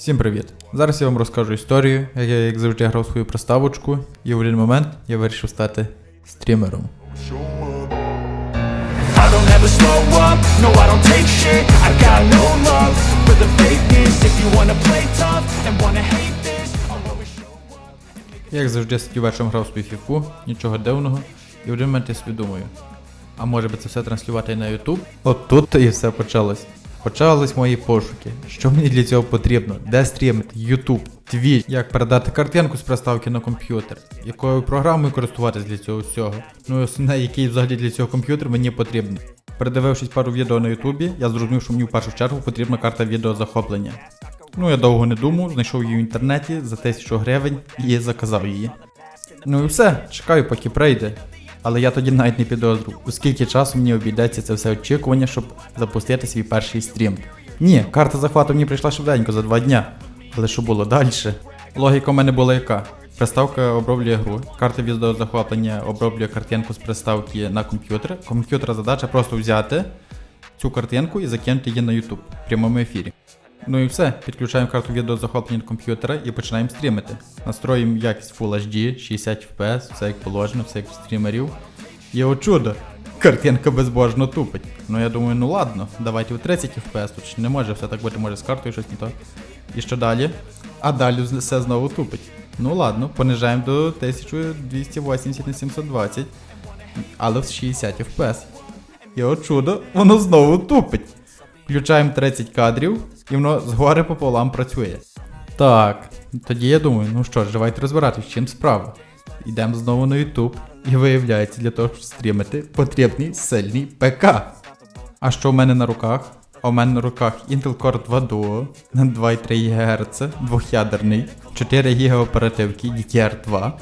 Всім привіт! Зараз я вам розкажу історію, як я як завжди грав свою приставочку, і в один момент я вирішив стати стрімером. Як завжди сидів вечором грав свою фіфу, нічого дивного, і в один момент я собі думаю, а може би це все транслювати і на YouTube? От тут і все почалось. Почались мої пошуки. Що мені для цього потрібно? Де стрімити? YouTube, Twitch, як передати картинку з приставки на комп'ютер, якою програмою користуватись для цього всього. Ну і основне, який взагалі для цього комп'ютер мені потрібен. Передивившись пару відео на Ютубі, я зрозумів, що мені в першу чергу потрібна карта відеозахоплення. Ну я довго не думав, знайшов її в інтернеті за 1000 гривень і заказав її. Ну і все, чекаю, поки прийде. Але я тоді навіть не підозрював, у скільки часу мені обійдеться це все очікування, щоб запустити свій перший стрім. Ні, карта захвату мені прийшла швиденько за два дня. Але що було далі? Логіка у мене була яка? Приставка оброблює гру, карта відеозахоплення оброблює картинку з приставки на комп'ютер. Комп'ютера задача просто взяти цю картинку і закинути її на YouTube в прямому ефірі. Ну і все, підключаємо карту відеозахоплення до комп'ютера і починаємо стрімити. Настроїмо якість Full HD, 60 FPS, все як положено, все як в стрімерів. І о чудо! Картинка безбожно тупить. Ну я думаю, ну ладно, давайте в 30 FPS, тут не може все так бути, може з картою щось не то. І що далі? А далі все знову тупить. Ну ладно, понижаємо до 1280 на 720, але в 60 FPS. І от чудо, воно знову тупить. Включаємо 30 кадрів, і воно згори пополам працює. Так, тоді я думаю, ну що ж, давайте розбиратись, в чим справа. Йдемо знову на YouTube, і виявляється, для того, щоб стрімити, потрібний сильний ПК. А що в мене на руках? А у мене на руках Intel Core 2 Duo на 2,3 ГГц, двох'ядерний, 4 ГБ оперативки DDR2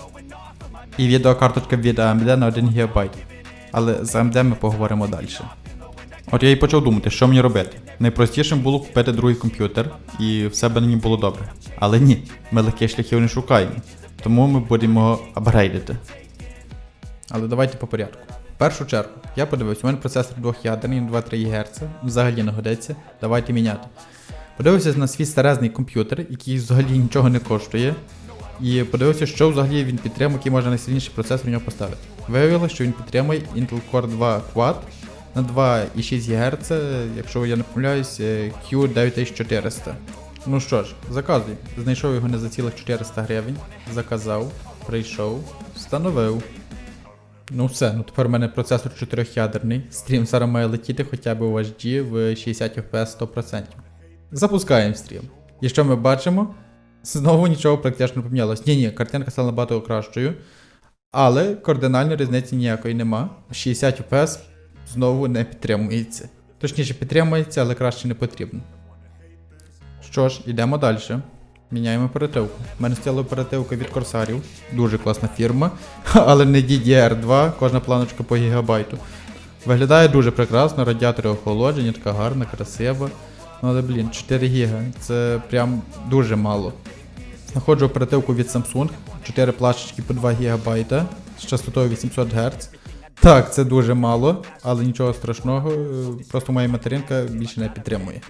і відеокарточка від AMD на 1 ГБ. Але з AMD ми поговоримо далі. От я і почав думати, що мені робити. Найпростішим було купити другий комп'ютер, і все би на ній було добре. Але ні, ми легких шляхів не шукаємо. Тому ми будемо апгрейдити. Але давайте по порядку. В першу чергу, я подивився, у мене процесор двох'ядерний на 2-3 ГГц, взагалі не годиться, давайте міняти. Подивився на свій старезний комп'ютер, який взагалі нічого не коштує. І подивився, що взагалі він підтримує, який можна найсильніший процесор в нього поставити. Виявилося, що він підтримує Intel Core 2 Quad на 2,6 ГГц, якщо я не помиляюсь, е, Q9400. Ну що ж, заказуй. Знайшов його не за цілих 400 гривень, заказав, прийшов, встановив. Ну все, ну тепер у мене процесор 4-ядерний. Стрім зараз має летіти хоча б у HD в 60 FPS 100%. Запускаємо стрім. І що ми бачимо? Знову нічого практично не помінялось. Ні, ні, картинка стала набагато кращою. Але кардинальної різниці ніякої нема. 60 FPS знову не підтримується. Точніше, підтримується, але краще не потрібно. Що ж, йдемо далі. Міняємо оперативку. У мене стояла оперативка від Корсарів. Дуже класна фірма. Але не DDR2, кожна планочка по гігабайту. Виглядає дуже прекрасно, радіатори охолодження, така гарна, красива. Ну але блін, 4 гіга. Це прям дуже мало. Знаходжу оперативку від Samsung, 4 плашечки по 2 ГБ з частотою 800 Гц. Так, це дуже мало, але нічого страшного, просто моя материнка більше не підтримує.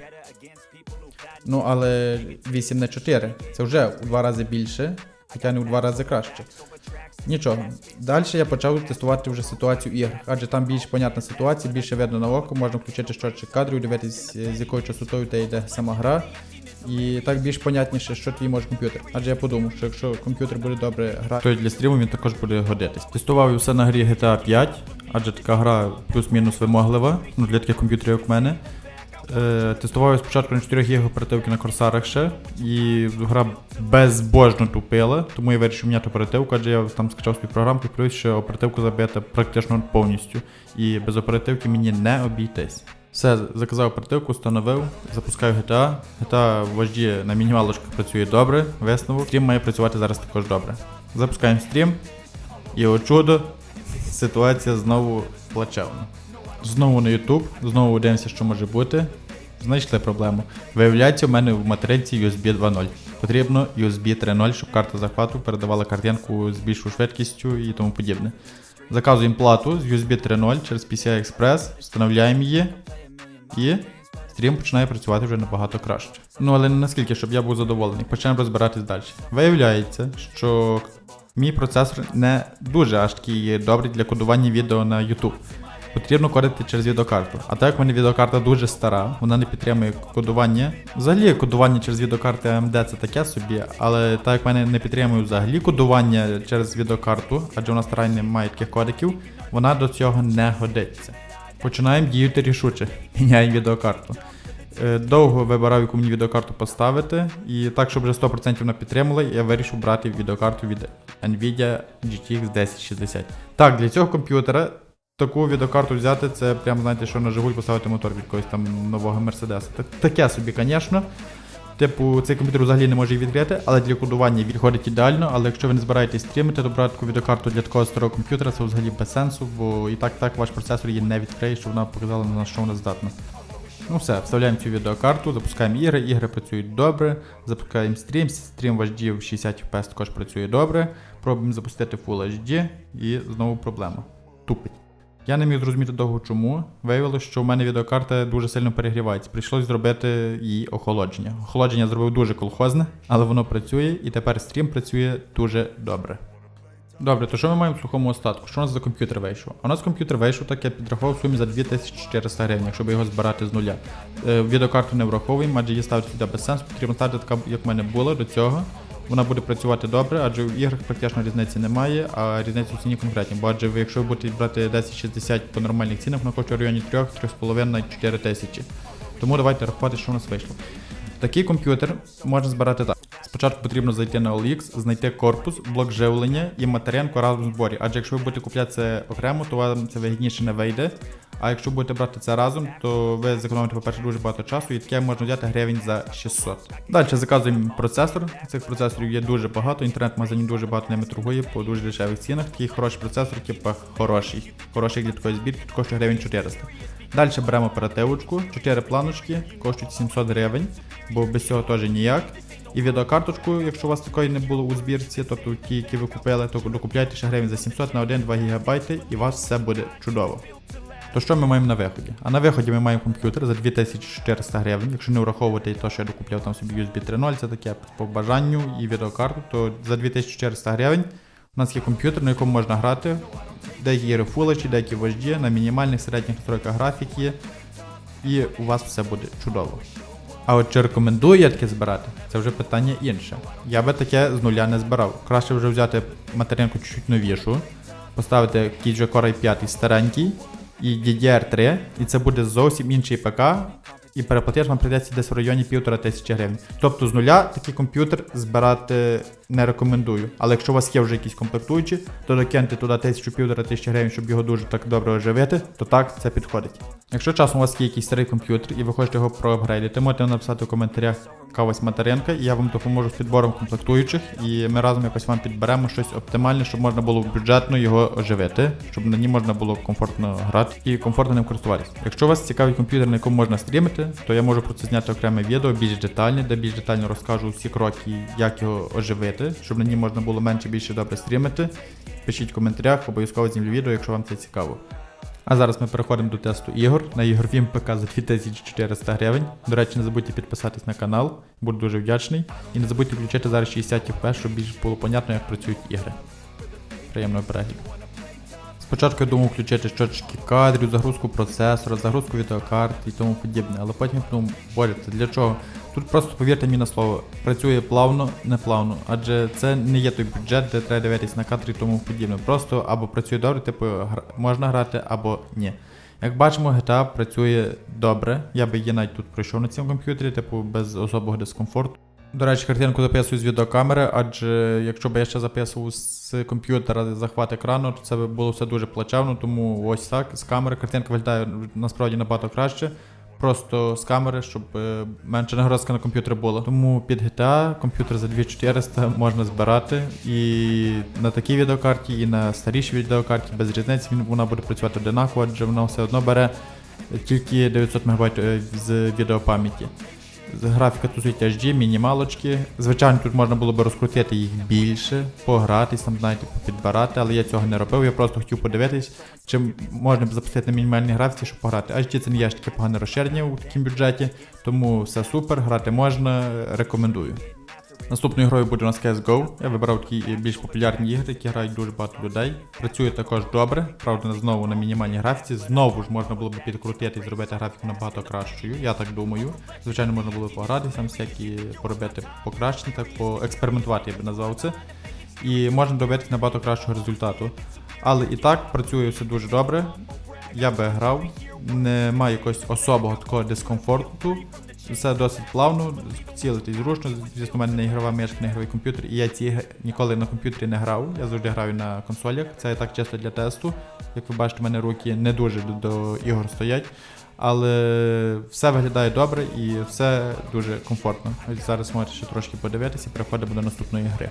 Ну, але 8 на 4 це вже у два рази більше, хоча не у два рази краще. Нічого. Далі я почав тестувати вже ситуацію ігр, адже там більш понятна ситуація, більше видно на око, можна включити щотчик кадрів, дивитись, е, з якою частотою та йде сама гра. І так більш понятніше, що твій може комп'ютер. Адже я подумав, що якщо комп'ютер буде добре грати, то й для стріму він також буде годитись. Тестував все на грі GTA 5, адже така гра плюс-мінус вимоглива, ну для таких комп'ютерів, як в мене. Е, тестував спочатку на 4 ГБ оперативки на корсарах ще, і гра безбожно тупила, тому я вирішив міняти оперативку, адже я там скачав свою програмку, плюс що оперативку забита практично повністю. І без оперативки мені не обійтись. Все, заказав оперативку, встановив, запускаю GTA. GTA в HD на мінімалочках працює добре, висновок. Стрім має працювати зараз також добре. Запускаємо стрім, і о чудо, ситуація знову плачевна. Знову на YouTube, знову дивимося, що може бути. Знайшли проблему. Виявляється, у мене в материнці USB 2.0. Потрібно USB 3.0, щоб карта захвату передавала картинку з більшою швидкістю і тому подібне. Заказуємо плату з USB 3.0 через PCI Express, встановляємо її і стрім починає працювати вже набагато краще. Ну але не наскільки, щоб я був задоволений. Почнемо розбиратись далі. Виявляється, що мій процесор не дуже аж такий добрий для кодування відео на YouTube. Потрібно кодити через відеокарту. А так як в мене відеокарта дуже стара, вона не підтримує кодування. Взагалі кодування через відеокарти AMD це таке собі, але так як в мене не підтримує взагалі кодування через відеокарту, адже вона стара не має таких кодиків, вона до цього не годиться. Починаємо діяти рішуче. Міняємо відеокарту. Е, Довго вибирав, яку мені відеокарту поставити, і так, щоб вже 100% вона підтримала, я вирішив брати відеокарту від Nvidia GTX 1060. Так, для цього комп'ютера таку відеокарту взяти, це прям знаєте, що на Жигуль поставити мотор від якогось там нового Мерседеса. Так, таке собі, звісно. Типу, цей комп'ютер взагалі не може її відкрити, але для кодування відходить ідеально. Але якщо ви не збираєтесь стрімити, то брати таку відеокарту для такого старого комп'ютера це взагалі без сенсу, бо і так так ваш процесор її не відкриє, щоб вона показала на що вона здатна. Ну все, вставляємо цю відеокарту, запускаємо ігри, ігри працюють добре, запускаємо стрім, стрім в HD в 60 FPS також працює добре. Пробуємо запустити Full HD і знову проблема. Тупить. Я не міг зрозуміти довго чому. Виявилося, що в мене відеокарта дуже сильно перегрівається. Прийшлось зробити її охолодження. Охолодження зробив дуже колхозне, але воно працює і тепер стрім працює дуже добре. Добре, то що ми маємо в сухому остатку? Що у нас за комп'ютер вийшов? У нас комп'ютер вийшов, так я підрахував в сумі за 2400 гривень, якщо б його збирати з нуля. Е, відеокарту не враховуємо, адже її ставити сюди без сенсу, потрібно ставити така, як в мене було до цього. Вона буде працювати добре, адже в іграх практично різниці немає, а різниці в ціні конкретні. Бо адже ви, якщо ви будете брати 1060 по нормальних цінах, вона коштує в районі 3, 3,5, 4 тисячі. Тому давайте рахувати, що у нас вийшло. Такий комп'ютер можна збирати так. Спочатку потрібно зайти на OLX, знайти корпус, блок живлення і материнку разом в зборі. Адже якщо ви будете купляти це окремо, то вам це вигідніше не вийде. А якщо будете брати це разом, то ви зекономите, по-перше, дуже багато часу, і таке можна взяти гривень за 600. Далі заказуємо процесор. Цих процесорів є дуже багато. Інтернет-магазинів дуже багато ними торгує по дуже дешевих цінах. Такий хороший процесор, типа хороший. Хороший для такої збірки, коштує гривень 400. Далі беремо оперативочку, 4 планочки, коштують 700 гривень, бо без цього теж ніяк. І відеокарточку, якщо у вас такої не було у збірці, тобто ті, які ви купили, то докупляйте ще гривень за 700 на 1-2 ГБ і у вас все буде чудово. То що ми маємо на виході? А на виході ми маємо комп'ютер за 2400 гривень. Якщо не враховувати те, що я докупляв там собі USB 3.0, це таке по бажанню і відеокарту, то за 2400 гривень у нас є комп'ютер, на якому можна грати. Деякі Full деякі в HD, на мінімальних середніх настройках графіки. І у вас все буде чудово. А от чи рекомендую я таке збирати, це вже питання інше. Я би таке з нуля не збирав. Краще вже взяти материнку чуть-чуть новішу, поставити же Core i5 старенький і DDR3, і це буде зовсім інший ПК, і переплатити вам прийдеться десь в районі півтора тисячі гривень. Тобто з нуля такий комп'ютер збирати не рекомендую. Але якщо у вас є вже якісь комплектуючі, то докиньте туди тисячу півтора тисячі гривень, щоб його дуже так добре оживити, то так це підходить. Якщо часом у вас є якийсь старий комп'ютер і ви хочете його проапгрейдити, можете написати в коментарях яка вас материнка, і я вам допоможу з підбором комплектуючих, і ми разом якось вам підберемо щось оптимальне, щоб можна було бюджетно його оживити, щоб на ній можна було комфортно грати і комфортно ним користуватися. Якщо у вас цікавий комп'ютер, на якому можна стрімити, то я можу про це зняти окреме відео, більш детальне, де більш детально розкажу всі кроки, як його оживити, щоб на ній можна було менше більше добре стрімити. Пишіть в коментарях, обов'язково знімлю відео, якщо вам це цікаво. А зараз ми переходимо до тесту ігор на ігровім ПК за 2400 гривень. До речі, не забудьте підписатись на канал, буду дуже вдячний. І не забудьте включити зараз 60 FPS, щоб більш було понятно, як працюють ігри. Приємного перегляду. Спочатку я думав включити щотчики кадрів, загрузку процесора, загрузку відеокарти і тому подібне, але потім подумав, боже, це для чого? Тут просто повірте мені на слово, працює плавно, не плавно, адже це не є той бюджет, де треба дивитись на кадри і тому подібне. Просто або працює добре, типу можна грати, або ні. Як бачимо, GTA працює добре. Я би її навіть тут пройшов на цьому комп'ютері, типу без особого дискомфорту. До речі, картинку записую з відеокамери, адже якщо б я ще записував з комп'ютера захват екрану, то це б було все дуже плачевно, тому ось так, з камери картинка виглядає насправді набагато краще. Просто з камери, щоб е, менше нагрузка на комп'ютер було. Тому під GTA комп'ютер за 2400 можна збирати. І на такій відеокарті, і на старішій відеокарті без різниці він вона буде працювати одинаково, адже воно все одно бере тільки 900 МБ з відеопам'яті. Графіка тут стоїть HD, мінімалочки. Звичайно, тут можна було б розкрутити їх більше, погратись, там, знаєте, підбирати, але я цього не робив. Я просто хотів подивитись, чи можна б запустити на мінімальній графіці, щоб пограти. HD це не є ж таке погане розширення у такому бюджеті, тому все супер, грати можна, рекомендую. Наступною грою буде у нас CSGO. Я вибрав такі більш популярні ігри, які грають дуже багато людей. Працює також добре, правда, знову на мінімальній графіці. Знову ж можна було б підкрутити і зробити графіку набагато кращою, я так думаю. Звичайно, можна було б погратися, там всякі поробити покращення, так поекспериментувати, я би назвав це. І можна добитися набагато кращого результату. Але і так працює все дуже добре. Я би грав, немає якогось особого такого дискомфорту. Все досить плавно, цілити зручно. Звісно, у мене не ігрова мишка, не ігровий комп'ютер, і я ці ніколи на комп'ютері не грав. Я завжди граю на консолях. Це так чисто для тесту. Як ви бачите, у мене руки не дуже до ігор стоять. Але все виглядає добре і все дуже комфортно. Ось зараз можете ще трошки подивитися і переходимо до наступної гри.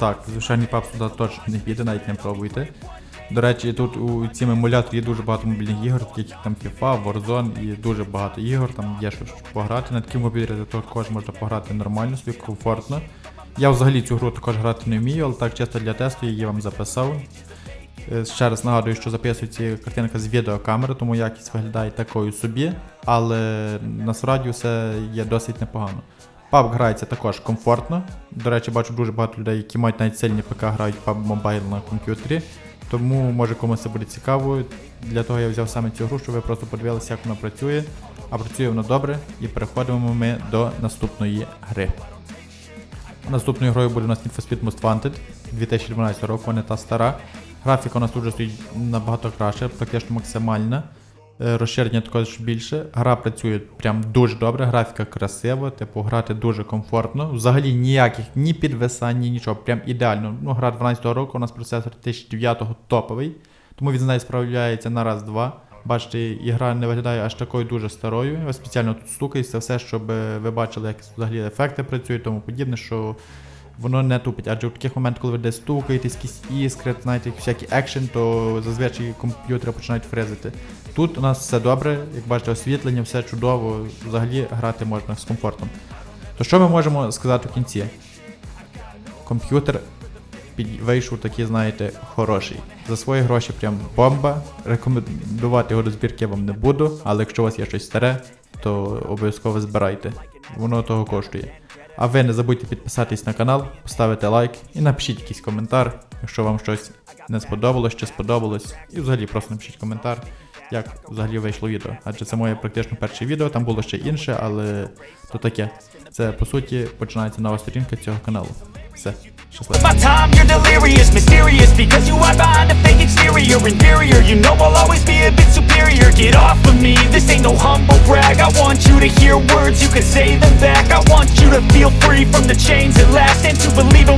Так, звичайний PUBG сюди точно не піде, навіть не пробуйте. До речі, тут у цім емуляторі є дуже багато мобільних ігор, таких як там FIFA, Warzone і дуже багато ігор, там є що пограти. На такому комп'ютері також можна пограти нормально, собі комфортно. Я взагалі цю гру також грати не вмію, але так чисто для тесту її вам записав. Е, Ще раз нагадую, що записується картинка з відеокамери, тому якість виглядає такою собі, але насправді все є досить непогано. PUBG грається також комфортно. До речі, бачу дуже багато людей, які мають навіть сильні ПК, грають PUBG Mobile на комп'ютері. Тому може комусь це буде цікаво. Для того я взяв саме цю гру, щоб ви просто подивилися, як вона працює. А працює вона добре, і переходимо ми до наступної гри. Наступною грою буде у нас Need for Speed Most Wanted 2012 року, вона та стара. Графіка у нас тут вже стоїть набагато краще, практично максимальна. Е, Розширення також більше. Гра працює прям дуже добре, графіка красива, типу грати дуже комфортно. Взагалі ніяких ні підвисань, ні нічого, прям ідеально. Ну, гра 12 року, у нас процесор 2009 топовий, тому він з нею справляється на раз-два. Бачите, ігра не виглядає аж такою дуже старою. Я спеціально тут стукаюся, все, щоб ви бачили, як взагалі ефекти працюють, тому подібне, що воно не тупить. Адже в таких моментах, коли ви десь стукаєтесь, якісь іскри, знаєте, всякий екшен, то зазвичай комп'ютери починають фрезити. Тут у нас все добре, як бачите, освітлення, все чудово, взагалі грати можна з комфортом. То що ми можемо сказати в кінці? Комп'ютер вийшов такий, знаєте, хороший. За свої гроші прям бомба. Рекомендувати його до збірки вам не буду, але якщо у вас є щось старе, то обов'язково збирайте. Воно того коштує. А ви не забудьте підписатись на канал, поставити лайк і напишіть якийсь коментар, якщо вам щось не сподобалось чи сподобалось. І взагалі просто напишіть коментар, як взагалі вийшло відео. Адже це моє практично перше відео, там було ще інше, але то таке. Це по суті починається нова сторінка цього каналу. So, just like My time, you're delirious, mysterious Because you are behind a fake exterior Inferior, you know I'll always be a bit superior. Get off of me, this ain't no humble brag. I want you to hear words, you can say them back. I want you to feel free from the chains at last And to believe